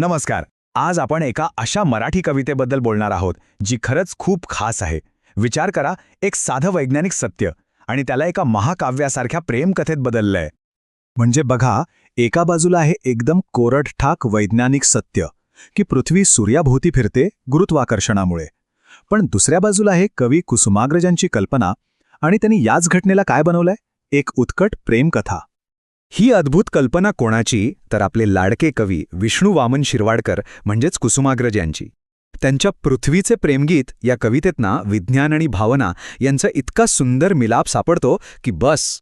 नमस्कार. आज आपण एका अशा मराठी कवितेबद्दल बोलणार आहोत जी खरंच खूप खास आहे. विचार करा एक साधं वैज्ञानिक सत्य आणि त्याला एका महाकाव्यासारख्या प्रेमकथेत बदललंय. म्हणजे बघा एका बाजूला आहे एकदम कोरडठाक वैज्ञानिक सत्य की पृथ्वी सूर्याभोवती फिरते गुरुत्वाकर्षणामुळे. पण दुसऱ्या बाजूला आहे कवी कुसुमाग्रजांची कल्पना आणि त्यांनी याच घटनेला काय बनवलंय? एक उत्कट प्रेमकथा. ही अद्भुत कल्पना कोणाची? तर आपले लाडके कवी विष्णू वामन शिरवाडकर म्हणजेच कुसुमाग्रज यांची. त्यांच्या पृथ्वीचे प्रेमगीत या कवितेतना विज्ञान आणि भावना यांचा इतका सुंदर मिलाप सापडतो की बस.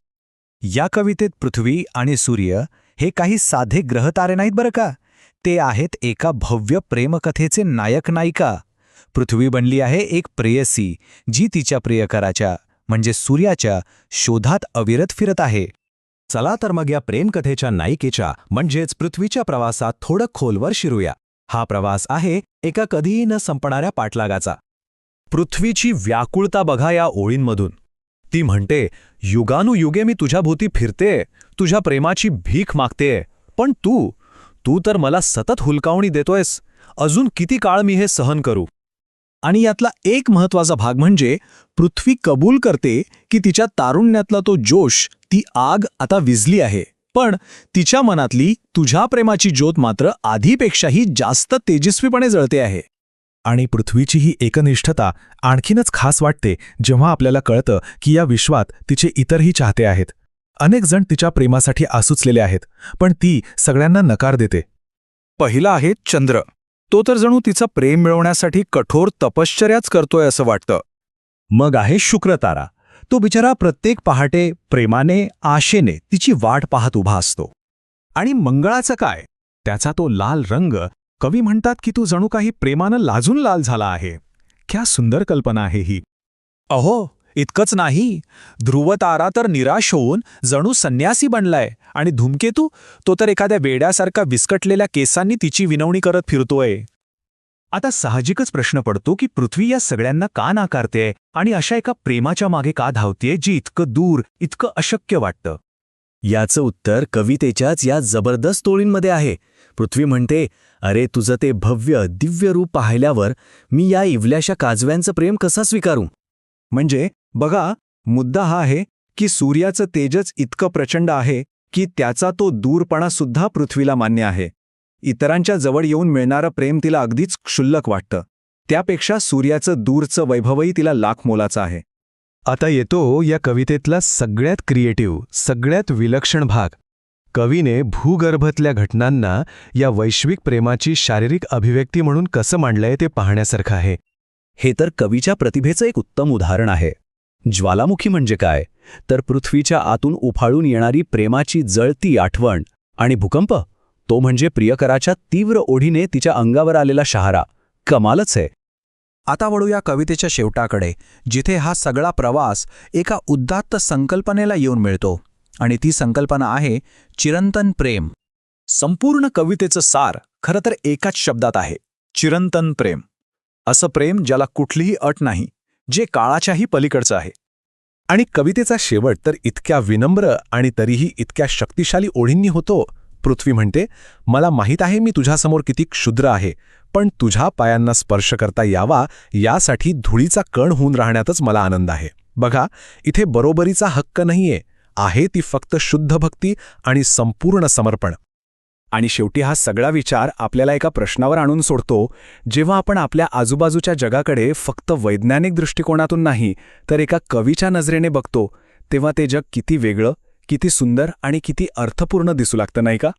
या कवितेत पृथ्वी आणि सूर्य हे काही साधे ग्रहतारे नाहीत बरं का? ते आहेत एका भव्य प्रेमकथेचे नायक नायिका. पृथ्वी बनली आहे एक प्रेयसी जी तिच्या प्रियकराच्या म्हणजे सूर्याच्या शोधात अविरत फिरत आहे. चला तर मग या प्रेमकथेच्या नायिकेच्या म्हणजेच पृथ्वीच्या प्रवासात थोडं खोलवर शिरूया. हा प्रवास आहे एका कधीही न संपणाऱ्या पाठलागाचा. पृथ्वीची व्याकुळता बघा या ओळींमधून. ती म्हणते युगानुयुगे मी तुझ्याभोवती फिरते तुझ्या प्रेमाची भीक मागते. पण तू तू तर मला सतत हुलकावणी देतोयस. अजून किती काळ मी हे सहन करू? आणि यातला एक महत्त्वाचा भाग म्हणजे पृथ्वी कबूल करते की तिच्या तारुण्यातला तो जोश ती आग आता विझली आहे. पण तिच्या मनातली तुझ्या प्रेमाची ज्योत मात्र आधीपेक्षाही जास्त तेजस्वीपणे जळते आहे. आणि पृथ्वीची ही एकनिष्ठता आणखीनच खास वाटते जेव्हा आपल्याला कळतं की या विश्वात तिचे इतरही चाहते आहेत. अनेक जण तिच्या प्रेमासाठी आसुचलेले आहेत पण ती सगळ्यांना नकार देते. पहिला आहे चंद्र. तो तर जणू तिचं प्रेम मिळवण्यासाठी कठोर तपश्चर्याच करतोय असं वाटतं. मग आहे शुक्रतारा. तो बिचारा प्रत्येक पहाटे प्रेमाने आशेने तिची वाट पाहत उभा असतो. आणि मंगळाचं काय? त्याचा तो लाल रंग कवी म्हणतात की तू जणू काही प्रेमानं लाजून लाल झाला आहे. क्या सुंदर कल्पना आहे ही. अहो इतकंच नाही ध्रुवतारा तर निराश होऊन जणू संन्यासी बनलाय आणि धूमकेतू तो तर एखाद्या वेड्यासारखा विस्कटलेल्या केसांनी तिची विनवणी करत फिरतोय. आता साहजिकच प्रश्न पडतो की पृथ्वी या सगळ्यांना का नाकारतेय आणि अशा एका प्रेमाच्या मागे का धावतेय जी इतकं दूर इतकं अशक्य वाटतं? याचं उत्तर कवितेच्याच या जबरदस्त ओळींमध्ये आहे. पृथ्वी म्हणते अरे तुझं ते भव्य दिव्य रूप पाहिल्यावर मी या इवल्याशा काजव्यांचं प्रेम कसा स्वीकारू? म्हणजे बघा मुद्दा हा आहे की सूर्याचं तेजच इतकं प्रचंड आहे की त्याचा तो दूरपणा सुद्धा पृथ्वीला मान्य आहे. इतरांच्या जवळ येऊन मिळणारं प्रेम तिला अगदीच क्षुल्लक वाटतं. त्यापेक्षा सूर्याचं दूरचं वैभवही तिला लाख मोलाचं आहे. आता येतो या कवितेतला सगळ्यात क्रिएटिव्ह सगळ्यात विलक्षण भाग. कवीने भूगर्भातल्या घटनांना या वैश्विक प्रेमाची शारीरिक अभिव्यक्ती म्हणून कसं मांडलंय ते पाहण्यासारखं आहे. हे तर कवीच्या प्रतिभेचं एक उत्तम उदाहरण आहे. ज्वालामुखी म्हणजे काय? तर पृथ्वीच्या आतून उफाळून येणारी प्रेमाची जळती आठवण आणि भूकंप? तो म्हणजे प्रियकराच्या तीव्र ओढीने तिच्या अंगावर आलेला शहारा. कमालच आहे. आता वळू या कवितेच्या शेवटाकडे जिथे हा सगळा प्रवास एका उद्दात्त संकल्पनेला येऊन मिळतो आणि ती संकल्पना आहे चिरंतन प्रेम. संपूर्ण कवितेचं सार खरं तर एकाच शब्दात आहे चिरंतन प्रेम. असं प्रेम ज्याला कुठलीही अट नाही जे काळाच्याही पलीकडचं आहे. आणि कवितेचा शेवट तर इतक्या विनम्र आणि तरीही इतक्या शक्तिशाली ओढींनी होतो पृथ्वी म्हणते मला माहीत आहे मी तुझ्यासमोर किती क्षुद्र आहे पण तुझ्या पायांना स्पर्श करता यावा यासाठी धुळीचा कण होऊन राहण्यातच मला आनंद आहे. बघा इथे बरोबरीचा हक्क नाहीये आहे ती फक्त शुद्ध भक्ती आणि संपूर्ण समर्पण. आणि शेवटी हा सगळा विचार आपल्याला एका प्रश्नावर आणून सोडतो. जेव्हा आपण आपल्या आजूबाजूच्या जगाकडे फक्त वैज्ञानिक दृष्टिकोनातून नाही तर एका कवीच्या नजरेने बघतो तेव्हा ते जग किती वेगळं किती सुंदर आणि किती अर्थपूर्ण दिसू लागतं नाही का?